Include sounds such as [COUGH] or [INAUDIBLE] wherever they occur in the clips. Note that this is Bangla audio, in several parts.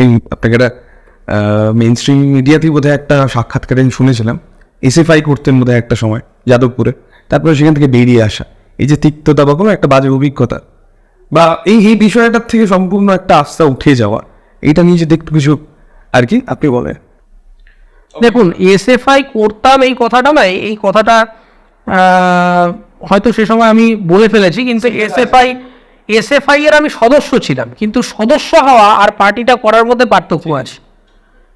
আপনি আপনাকে একটা মেন স্ট্রিম মিডিয়াতেই বোধহয় একটা সাক্ষাৎকারে আমি শুনেছিলাম। এসএফআই করতেন বোধহয় একটা সময় যাদবপুরে। তারপরে সেখান থেকে বেরিয়ে আসা। এই যে তিক্ততা বা কোনো একটা বাজে অভিজ্ঞতা। বা এই এই বিষয়টার থেকে সম্পূর্ণ একটা আস্থা উঠে যাওয়া। এইটা নিয়ে যদি একটু কিছু আর কি আপনি বলেন। দেখুন এসএফআই করতাম এই কথাটা না এই কথাটা হয়তো সে সময় আমি বলে ফেলেছি কিন্তু এসএফআই এসএফআই এর আমি সদস্য ছিলাম কিন্তু সদস্য হওয়া আর পার্টিটা করার মধ্যে পার্থক্য আছে।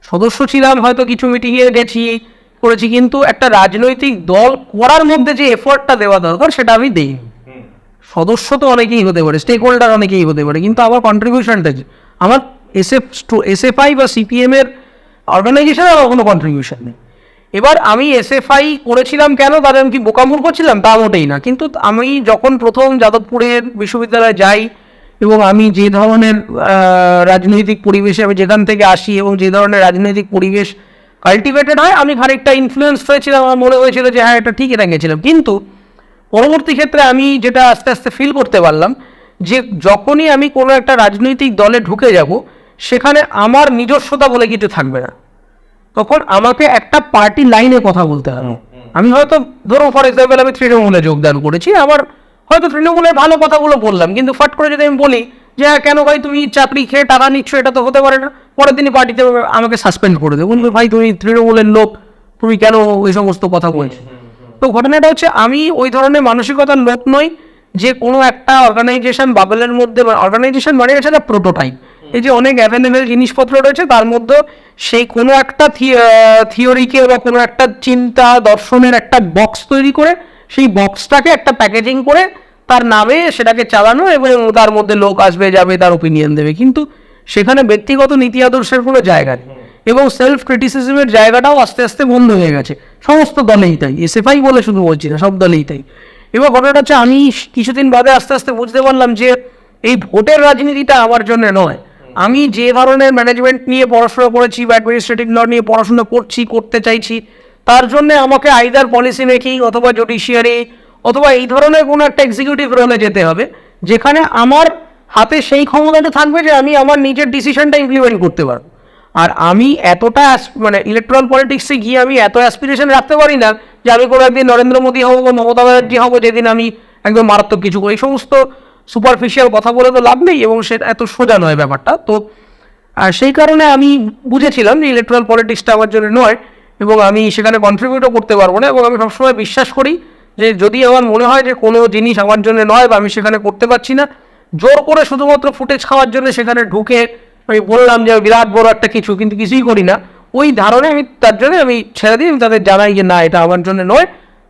সদস্য ছিলাম হয়তো কিছু মিটিংয়ে গেছি করেছি কিন্তু একটা রাজনৈতিক দল করার মধ্যে যে এফোর্টটা দেওয়া দরকার সেটা আমি দিই সদস্য তো অনেকেই হতে পারে স্টেক হোল্ডার অনেকেই হতে পারে কিন্তু আমার কন্ট্রিবিউশনটা আমার এসএফ এসএফআই বা সিপিএম এর অর্গানাইজেশনে আমার কোনো কন্ট্রিবিউশন নেই। এবার আমি এসএফআই করেছিলাম কেন? তাদের আমি কি বোকামুর করছিলাম? তা মোটেই না। কিন্তু আমি যখন প্রথম যাদবপুরের বিশ্ববিদ্যালয়ে যাই এবং আমি যে ধরনের রাজনৈতিক পরিবেশে আমি যেখান থেকে আসি এবং যে ধরনের রাজনৈতিক পরিবেশ কাল্টিভেটেড হয়, আমি খানিকটা ইনফ্লুয়েন্স হয়েছিলাম। আমার মনে হয়েছিল যে হ্যাঁ এটা ঠিক এটা গেছিলাম। কিন্তু পরবর্তী ক্ষেত্রে আমি যেটা আস্তে আস্তে ফিল করতে পারলাম যে, যখনই আমি কোনো একটা রাজনৈতিক দলে ঢুকে যাব, সেখানে আমার নিজস্বতা বলে কিছু থাকবে না। তখন আমাকে একটা পার্টি লাইনে কথা বলতে হবে। আমি হয়তো ধরো ফর এক্সাম্পল আমি তৃণমূলে যোগদান করেছি আমার হয়তো তৃণমূলের ভালো কথাগুলো বললাম কিন্তু ফাট করে যদি আমি বলি যে হ্যাঁ কেন ভাই তুমি চাকরি খেয়ে টাকা নিচ্ছ এটা তো হতে পারে না। পরের দিনই পার্টিতে আমাকে সাসপেন্ড করে দেবে। বলবে ভাই তুমি তৃণমূলের লোক তুমি কেন ওই সমস্ত কথা বলছো? তো ঘটনাটা হচ্ছে আমি ওই ধরনের মানসিকতার লোক নই যে কোনো একটা অর্গানাইজেশন বাবেলের মধ্যে অর্গানাইজেশন মানে হচ্ছে একটা প্রোটোটাইপ এই যে অনেক অ্যাভেলেবেল জিনিসপত্র রয়েছে, তার মধ্যে সেই কোনো একটা থিওরিকে বা কোনো একটা চিন্তা, দর্শনের একটা বক্স তৈরি করে, সেই বক্সটাকে একটা প্যাকেজিং করে তার নামে সেটাকে চালানো এবং তার মধ্যে লোক আসবে, যাবে, তার ওপিনিয়ন দেবে। কিন্তু সেখানে ব্যক্তিগত নীতি আদর্শের কোনো জায়গা নেই। এবং সেলফ ক্রিটিসিজমের জায়গাটাও আস্তে আস্তে বন্ধ হয়ে গেছে। সমস্ত দলেই তাই। এসএফআই বলে শুধু বলছি না, সব দলেই তাই। এবার ঘটনাটা হচ্ছে, আমি কিছুদিন বাদে আস্তে আস্তে বুঝতে পারলাম যে এই ভোটের রাজনীতিটা আমার জন্য নয়। আমি যে ধরনের ম্যানেজমেন্ট নিয়ে পড়াশোনা করেছি বা অ্যাডমিনিস্ট্রেটিভ ল নিয়ে পড়াশোনা করছি, করতে চাইছি, তার জন্য আমাকে আইদার পলিসি মেকিং অথবা জুডিশিয়ারি অথবা এই ধরনের কোনো একটা এক্সিকিউটিভ রোলে যেতে হবে, যেখানে আমার হাতে সেই ক্ষমতাটা থাকবে যে আমি আমার নিজের ডিসিশনটা ইমপ্লিমেন্ট করতে পারব। আর আমি এতটা মানে ইলেকট্রাল পলিটিক্সে গিয়ে আমি এত অ্যাসপিরেশন রাখতে পারি না যে আমি কোনো একদিন নরেন্দ্র মোদী হব বা মমতা ব্যানার্জি হব যেদিন আমি একদম মারাত্মক কিছু করি। এই সমস্ত সুপারফিশিয়াল কথা বলে তো লাভ নেই এবং সেটা এত সোজা নয় ব্যাপারটা। তো, আর সেই কারণে আমি বুঝেছিলাম যে ইলেকট্রাল পলিটিক্সটা আমার জন্য নয় এবং আমি সেখানে কন্ট্রিবিউটও করতে পারব না এবং আমি সবসময় বিশ্বাস করি যে যদি আমার মনে হয় যে কোনো জিনিস আমার জন্য নয় বা আমি সেখানে করতে পারছি না, জোর করে শুধুমাত্র ফুটেজ খাওয়ার জন্য সেখানে ঢুকে আমি বললাম যে বিরাট বড় একটা কিছু, কিন্তু কিছুই করি না। ওই ধারণে আমি, তার জন্য আমি ছেড়ে দিই আমি তাদের জানাই যে না, এটা আমার জন্য নয়।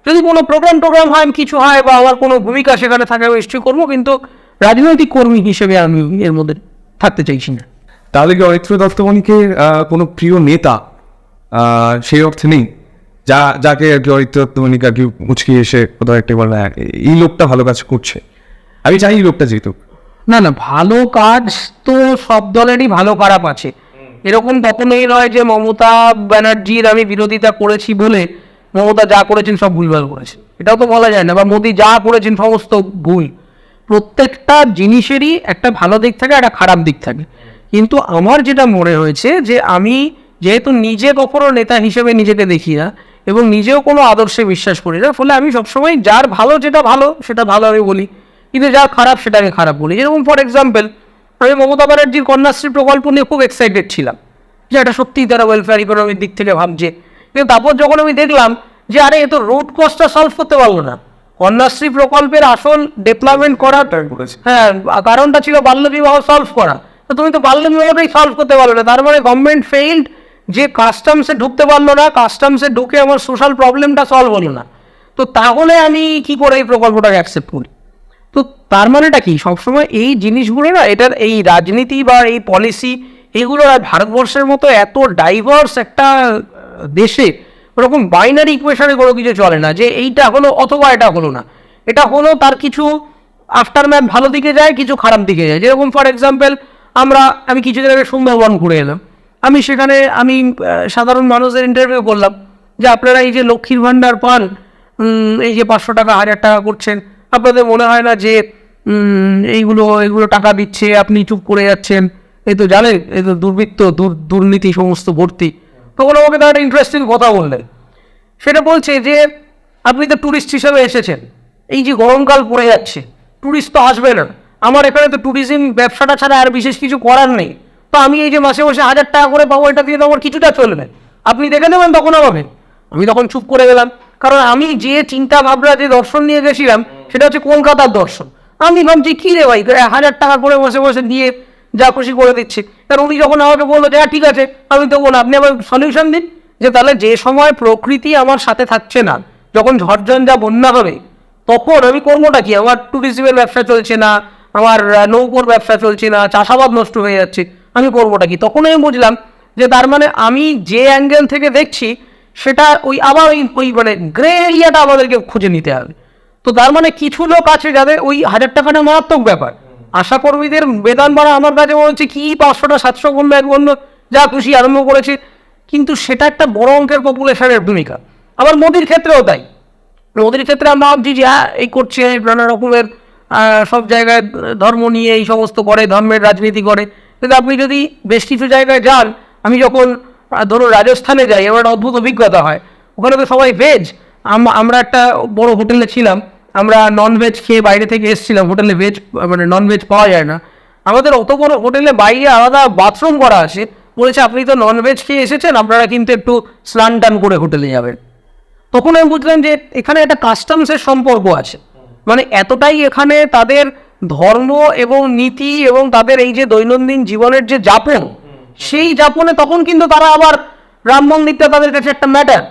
যদি কোনো প্রোগ্রাম টোগ্রাম হয় কিছু হয় বা আমার কোনো ভূমিকা সেখানে থাকে আমি নিশ্চয়ই করব কিন্তু রাজনৈতিক কর্মী হিসেবে আমি এর মধ্যে থাকতে চাইছি না। তাহলে কি অরিত্র দত্তমণিকের আহ, কোনো প্রিয় নেতা সেই অর্থে নেই? যা যাকে আর কি অরিত্র দত্তমণিকে আর কি মুচকি এসে কোথাও একটা বলে "হ্যাঁ, এই লোকটা ভালো কাজ করছে। আমি চাই এই লোকটা জিতুক। না না ভালো কাজ তো সব দলেরই ভালো খারাপ আছে। এরকম কখনোই নয় যে মমতা ব্যানার্জির আমি বিরোধিতা করেছি বলে মমতা যা করেছেন সব ভুলভাল করেছেন এটাও তো বলা যায় না, বা মোদি যা করেছেন সমস্ত ভুল। প্রত্যেকটা জিনিসেরই একটা ভালো দিক থাকে, একটা খারাপ দিক থাকে। কিন্তু আমার যেটা মনে হয়েছে যে আমি যেহেতু নিজে কখনো নেতা হিসেবে নিজেকে দেখি না, এবং নিজেও কোনো আদর্শে বিশ্বাস করি না, ফলে আমি সবসময় যার ভালো যেটা ভালো, সেটা ভালো আমি বলি। কিন্তু যার খারাপ, সেটাকে খারাপ বলি। যেরকম ফর এক্সাম্পল আমি মমতা ব্যানার্জির কন্যাশ্রী প্রকল্প নিয়ে খুব এক্সাইটেড ছিলাম, যে এটা সত্যিই তারা ওয়েলফেয়ার ইকোনমির দিক থেকে ভাবছে। কিন্তু তারপর যখন আমি দেখলাম যে আরে এ তো রুট কস্টটা সলভ করতে পারল না। কন্যাশ্রী প্রকল্পের আসল ডেভেলপমেন্ট করার হ্যাঁ কারণটা ছিল বাল্য বিবাহ সলভ করা। তো তুমি তো বাল্য বিবাহটাই সলভ করতে পারল না। তার মানে গভর্নমেন্ট ফেইল্ড যে কাস্টমসে ঢুকতে পারল না কাস্টমসে ঢুকে আমার সোশ্যাল প্রবলেমটা সলভ হলো না। তো তাহলে আমি কি করে এই প্রকল্পটাকে অ্যাকসেপ্ট করি? তো তার মানেটা কি? সবসময় এই জিনিসগুলো না এটার এই রাজনীতি বা এই পলিসি এগুলো আর ভারতবর্ষের মতো এত ডাইভার্স একটা দেশে ওরকম বাইনারি ইকুয়েশনে কোনো কিছু চলে না, যে এইটা হলো অথবা এটা হলো না। এটা হলো তার কিছু আফটার ম্যাথ ভালো দিকে যায়, কিছু খারাপ দিকে যায়। যেরকম ফর এক্সাম্পল আমরা, আমি কিছুদিন আগে সুন্দরবন ঘুরে এলাম। আমি সেখানে, আমি সাধারণ মানুষদের ইন্টারভিউ করলাম। যে আপনারা এই যে লক্ষ্মীর ভাণ্ডার পান এই যে পাঁচশো টাকা, হাজার টাকা করছেন, আপনাদের মনে হয় না যে এইগুলো এগুলো টাকা দিচ্ছে, আপনি চুপ করে যাচ্ছেন? এই তো জানেন, এই তো দুর্বৃত্ত, দুর- দুর্নীতি সমস্ত ভর্তি। তখন আমাকে তার একটা ইন্টারেস্টিং কথা বললেন। সেটা বলছে যে, আপনি তো ট্যুরিস্ট হিসেবে এসেছেন। এই যে গরমকাল পড়ে যাচ্ছে ট্যুরিস্ট তো আসবে না। আমার এখানে তো ট্যুরিজম ব্যবসাটা ছাড়া আর বিশেষ কিছু করার নেই। তো আমি এই যে মাসে মাসে হাজার টাকা করে পাবো, এটা দিয়ে তো আমার কিছুটা চলবে। আপনি দেখে নেবেন তখন আমাকে। আমি তখন চুপ করে গেলাম। কারণ আমি যে চিন্তা ভাবনা, যে দর্শন নিয়ে গেছিলাম, সেটা হচ্ছে কলকাতার দর্শন। আমি ভাবছি, কী রে ভাই, হাজার টাকা করে বসে বসে দিয়ে যা খুশি করে দিচ্ছি। কারণ উনি যখন আমাকে বলল যে হ্যাঁ ঠিক আছে, আমি তখন আপনি আমার সলিউশন দিন যে, তাহলে যে সময় প্রকৃতি আমার সাথে থাকছে না, যখন ঝড়ঝঞ্ঝা বন্যা হবে, তখন আমি করবোটা কি? আমার ট্যুরিজমের ব্যবসা চলছে না, আমার নৌকোর ব্যবসা চলছে না, চাষাবাদ নষ্ট হয়ে যাচ্ছে, আমি করবোটা কি? তখন আমি বুঝলাম যে, তার মানে আমি যে অ্যাঙ্গেল থেকে দেখছি, সেটা ওই আবার ওই ওই মানে গ্রে এরিয়াটা আমাদেরকে খুঁজে নিতে হবে। তো তার মানে কিছু লোক আছে যাদের ওই হাজার টাকাটা মারাত্মক ব্যাপার। আশা কর্মীদের বেতন বাড়া আমার কাছে মনে হচ্ছে কি পাঁচশোটা, সাতশো বলল এক বলল যা খুশি আরম্ভ করেছে। কিন্তু সেটা একটা বড় অঙ্কের পপুলেশনের ভূমিকা। আবার মোদির ক্ষেত্রেও তাই। মোদির ক্ষেত্রে আমরা ভাবছি যে হ্যাঁ এই করছে নানা রকমের সব জায়গায় ধর্ম নিয়ে এই সমস্ত করে, ধর্মের রাজনীতি করে। কিন্তু আপনি যদি বেশ কিছু জায়গায় যান, আমি যখন ধরুন রাজস্থানে যাই, আমার একটা অদ্ভুত অভিজ্ঞতা হয়। ওখানে তো সবাই ভেজ আমরা একটা বড় হোটেলে ছিলাম। আমরা নন ভেজ খেয়ে বাইরে থেকে এসেছিলাম হোটেলে ভেজ মানে নন ভেজ পাওয়া যায় না। আমাদের অত বড় হোটেলে বাইরে আলাদা বাথরুম করা আছে। বলেছে আপনি তো নন ভেজ খেয়ে এসেছেন আপনারা কিন্তু একটু স্নান টান করে হোটেলে যাবেন। তখন আমি বুঝলাম যে এখানে একটা কাস্টমসের সম্পর্ক আছে। মানে এতটাই এখানে তাদের ধর্ম এবং নীতি এবং তাদের এই যে দৈনন্দিন জীবনের যে যাপন সেই যাপনে তখন কিন্তু তারা আবার রাম মন্দিরটা তাদের কাছে একটা ম্যাটার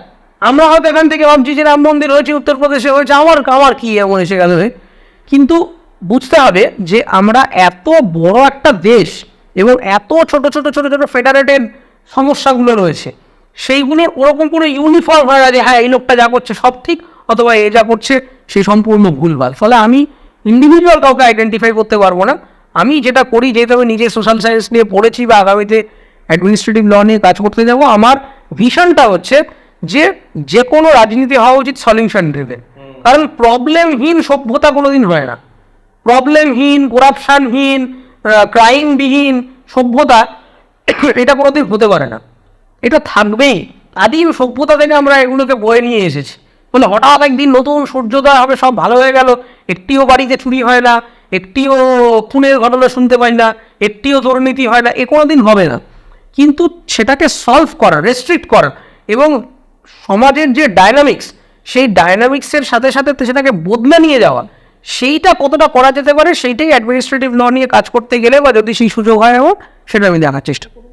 আমরা হয়তো এখান থেকে ভাবছি যে রাম মন্দির হয়েছে, উত্তরপ্রদেশে হয়েছে, আমার আমার কি এমন এসে গেল? কিন্তু বুঝতে হবে যে আমরা এত বড় একটা দেশ এবং এত ছোট ছোট ছোট ছোট ফেডারেটেড সমস্যাগুলো রয়েছে, সেইগুলোর ওরকম কোনো ইউনিফর্ম হয় না যে হ্যাঁ এই লোকটা যা করছে সব ঠিক, অথবা এ যা করছে সে সম্পূর্ণ ভুলভাল ফলে আমি ইন্ডিভিজুয়াল কাউকে আইডেন্টিফাই করতে পারব না আমি যেটা করি, যেহেতু আমি নিজে সোশ্যাল সায়েন্স নিয়ে পড়েছি বা আগামীতে অ্যাডমিনিস্ট্রেটিভ ল নিয়ে কাজ করতে যাব, আমার ভিশনটা হচ্ছে যে যে কোনো রাজনীতি হওয়া উচিত সলিউশন ড্রিভেন কারণ প্রবলেমহীন সভ্যতা কোনোদিন হয় না। প্রবলেমহীন করাপশানহীন ক্রাইমবিহীন সভ্যতা [COUGHS] এটা কোনোদিন হতে পারে না। এটা থাকবেই। আদিম সভ্যতা থেকে আমরা এগুলোকে বয়ে নিয়ে এসেছি। বলে হঠাৎ একদিন নতুন সূর্যোদয় হবে সব ভালো হয়ে গেল একটিও বাড়িতে চুরি হয় না একটিও খুনের ঘটনা শুনতে পাই না একটিও দুর্নীতি হয় না এ কোনো দিন হবে না। কিন্তু সেটাকে সলভ করা রেস্ট্রিক্ট করা এবং সমাজের যে ডায়নামিক্স সেই ডায়নামিক্সের সাথে সাথে সেটাকে বদলে নিয়ে যাওয়া, সেইটা কতটা করা যেতে পারে, সেইটাই অ্যাডমিনিস্ট্রেটিভ ল নিয়ে কাজ করতে গেলে বা যদি সেই সুযোগ হয় আমার সেটা আমি দেখার চেষ্টা করব।